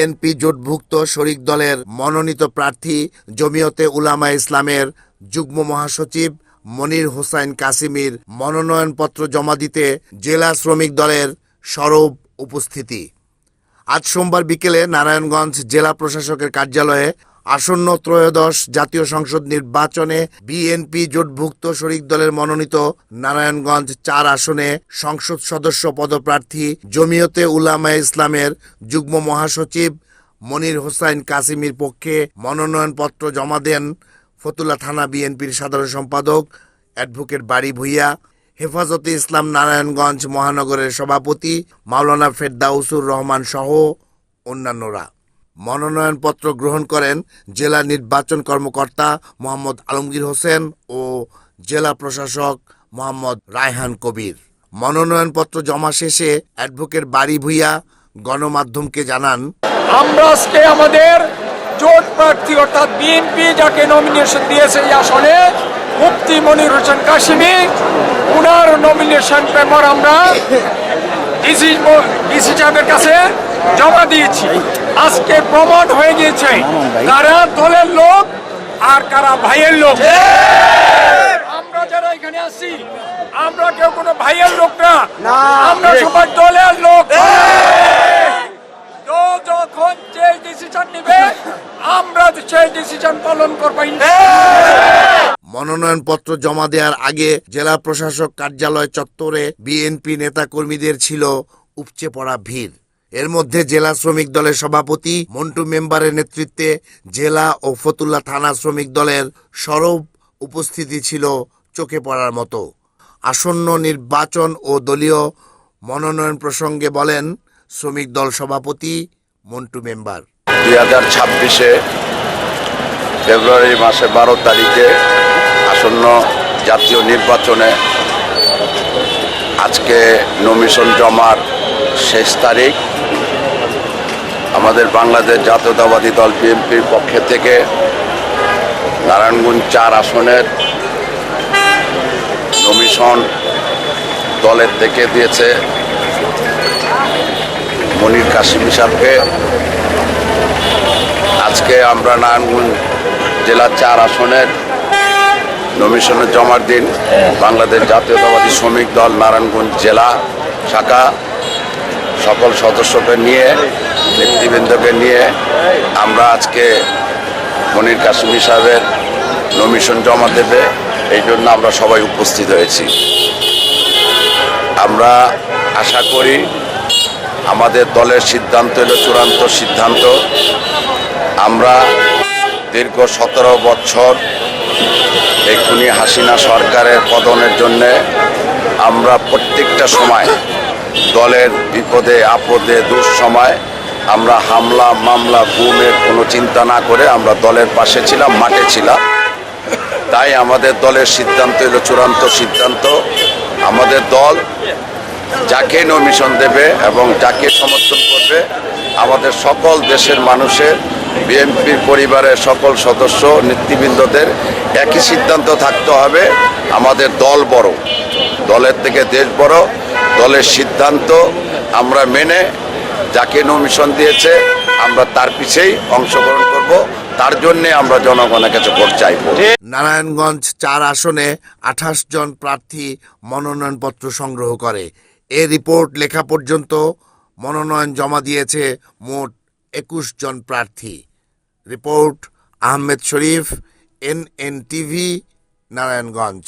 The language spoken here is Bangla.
বিএনপি জোটভুক্ত শরিক দলের মনোনীত প্রার্থী জমিয়তে উলামা ইসলামের যুগ্ম মহাসচিব মনির হোসাইন কাসিমির মনোনয়নপত্র জমা দিতে জেলা শ্রমিক দলের সরব উপস্থিতি। আজ সোমবার বিকেলে নারায়ণগঞ্জ জেলা প্রশাসকের কার্যালয়ে আসন্ন ত্রয়োদশ জাতীয় সংসদ নির্বাচনে বিএনপি জোটভুক্ত শরিক দলের মনোনীত নারায়ণগঞ্জ চার আসনে সংসদ সদস্য পদপ্রার্থী জমিয়তে উলামা ইসলামের যুগ্ম মহাসচিব মনির হোসাইন কাসিমির পক্ষে মনোনয়নপত্র জমা দেন ফতুল্লা থানা বিএনপির সাধারণ সম্পাদক অ্যাডভোকেট বাড়ি ভুইয়া। হেফাজতে ইসলাম নারায়ণগঞ্জ মহানগরের সভাপতি মাওলানা ফেরদাউসুর রহমান সহ অন্যান্যরা। মনোনয়নপত্র গ্রহণ করেন জেলা নির্বাচন কর্মকর্তা মোহাম্মদ আলমগীর হোসেন ও জেলা প্রশাসক মোহাম্মদ রায়হান কবির। মনোনয়নপত্র জমা শেষে অ্যাডভোকেট বাড়ি ভুইয়া গণমাধ্যমকে জানান, আমরা আজকে আমাদের জোট প্রার্থী অর্থাৎ বিএনপি যাকে নমিনেশন দিয়েছে এই আসনে, মুফতি মনির হোসেন কাশিমি, উনার নমিনেশন পেপার আমরা ডিসি ডিসি সাহেবের কাছে জমা দিয়েছি। আজকে প্রমাণ হয়ে গিয়েছে কারা দলের লোক আর কারা ভাইয়ের লোক। আমরা যারা এখানে আছি আমরা কেউ কোনো ভাইয়ের লোক না। আমরা সবাই দলের লোক। যখন যে ডিসিশন নিবে আমরা সেই ডিসিশন পালন করব মনোনয়নপত্র জমা দেওয়ার আগে জেলা প্রশাসক কার্যালয় চত্বরে বিএনপি নেতাকর্মীদের ছিল উপচে পড়া ভিড়। এর মধ্যে জেলা শ্রমিক দলের সভাপতি, মন্টু মেম্বারের নেতৃত্বে জেলা ও ফতুল্লা থানা শ্রমিক দলের সরব উপস্থিতি ছিল চোখে পড়ার মতো। আসন্ন নির্বাচন ও দলীয় মনোনয়ন প্রসঙ্গে বলেন শ্রমিক দল সভাপতি মন্টু মেম্বার। দুই হাজার ছাব্বিশে ফেব্রুয়ারি মাসে বারো তারিখে আসন্ন জাতীয় নির্বাচনে আজকে নমিশন জমার শেষ তারিখ। আমাদের বাংলাদেশ জাতীয়তাবাদী দল বিএনপির পক্ষে থেকে নারায়ণগঞ্জ চার আসনের নমিশন দলের থেকে দিয়েছে মনির কাশিম সাহেবকে আজকে আমরা নারায়ণগঞ্জ জেলার চার আসনের নমিশনের জমার দিন বাংলাদেশ জাতীয়তাবাদী শ্রমিক দল নারায়ণগঞ্জ জেলা শাখা সকল সদস্যকে নিয়ে নেতৃবৃন্দকে নিয়ে আমরা আজকে মনির কাশ্মীর সাহেবের নমিশন জমা দেবে, এই জন্য আমরা সবাই উপস্থিত হয়েছি। আমরা আশা করি আমাদের দলের সিদ্ধান্ত হলো চূড়ান্ত সিদ্ধান্ত। আমরা দীর্ঘ সতেরো বছর এক্ষুনি হাসিনা সরকারের পদনের জন্যে আমরা প্রত্যেকটা সময় দলের বিপদে, আপদে, দুঃসময় আমরা হামলা, মামলা, গুমের কোনো চিন্তা না করে আমরা দলের পাশে ছিলাম, মাঠে ছিলাম। তাই আমাদের দলের সিদ্ধান্ত হলো চূড়ান্ত সিদ্ধান্ত। আমাদের দল যাকে নমিশন দেবে এবং যাকে সমর্থন করবে, আমাদের সকল দেশের মানুষের, বিএনপির পরিবারের সকল সদস্য, নেতৃবৃন্দদের একই সিদ্ধান্ত থাকতে হবে, আমাদের দল বড়। দলের থেকে দেশ বড়, দলের সিদ্ধান্ত আমরা মেনে যাকে নমিশন দিয়েছে, আমরা তার পিছেই অংশগ্রহণ করব। তার জন্যে আমরা জনগণের কাছে ভোট চাইব। নারায়ণগঞ্জ চার আসনে আঠাশ জন প্রার্থী মনোনয়নপত্র সংগ্রহ করে। এ রিপোর্ট লেখা পর্যন্ত মনোনয়ন জমা দিয়েছে মোট একুশ জন প্রার্থী। Report Ahmed Sharif N N TV Narayanganj.